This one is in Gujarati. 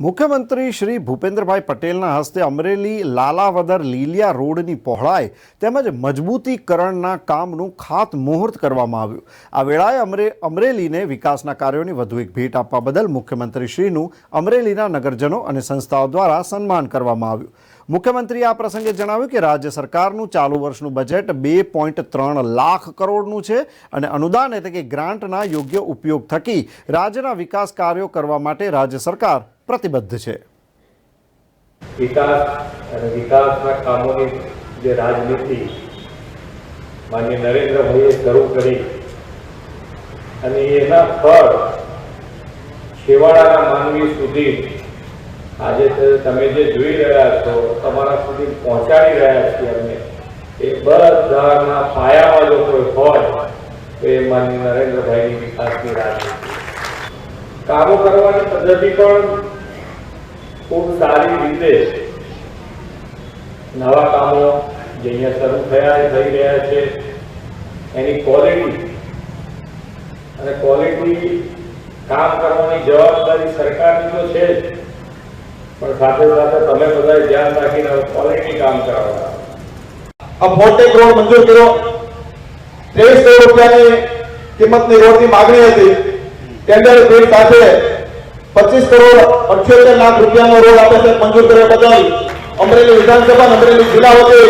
મુખ્યમંત્રી શ્રી ભૂપેન્દ્રભાઈ પટેલના હસ્તે અમરેલી લાલાવદર લીલિયા રોડની પહોળાઈ તેમજ મજબૂતીકરણના કામનું ખાતમુહૂર્ત કરવામાં આવ્યું. આ વેળાએ અમરે, અમરેલીને વિકાસના કાર્યોની વધુ એક ભેટ આપવા બદલ મુખ્યમંત્રીશ્રીનું અમરેલીના નગરજનો અને સંસ્થાઓ દ્વારા સન્માન કરવામાં આવ્યું. મુખ્યમંત્રીએ આ પ્રસંગે જણાવ્યું કે રાજ્ય સરકારનું ચાલુ વર્ષનું બજેટ બે પોઈન્ટ ત્રણ લાખ કરોડનું છે અને અનુદાન એટલે કે ગ્રાન્ટના યોગ્ય ઉપયોગ થકી રાજ્યના વિકાસ કાર્યો કરવા માટે રાજ્ય સરકાર પ્રતિબદ્ધ છે. વિકાસ અને વિકાસના કામોની જે રાજનીતિ માન્ય નરેન્દ્રભાઈએ શરૂ કરી અને એના ફળ છેવાડાના માનવી સુધી આજે તમે જે જોઈ રહ્યા છો, તમારા સુધી પહોંચાડી રહ્યા છીએ અમે, એ બધાના પાયામાં જો કોઈ હોય, તો એ માન્ય નરેન્દ્રભાઈની વિકાસની રાજનીતિ. કામો કરવાની પદ્ધતિ પણ ખૂબ સારી રીતે નવા કામો જે અહીંયા શરૂ થયા થઈ રહ્યા છે. એની ક્વોલિટી અને ક્વોલિટી કામ કરવાની જવાબદારી સરકારની તો છે જ. પણ સાથે સાથે તમે બધા ધ્યાન રાખીને ક્વોલિટી કામ કરાવવા આ ફોર્ટેક રોડ મંજૂર કર્યો. ત્રેવીસ કરોડ રૂપિયાની કિંમતની રોડની માગણી હતી. ટેન્ડર ફી સાથે પચીસ કરોડ અઠ્યોતેર લાખ રૂપિયાનો રોડ આપે છે મંજૂર કર્યા બદલ અમરેલી વિધાનસભા અને અમરેલી જિલ્લા વતી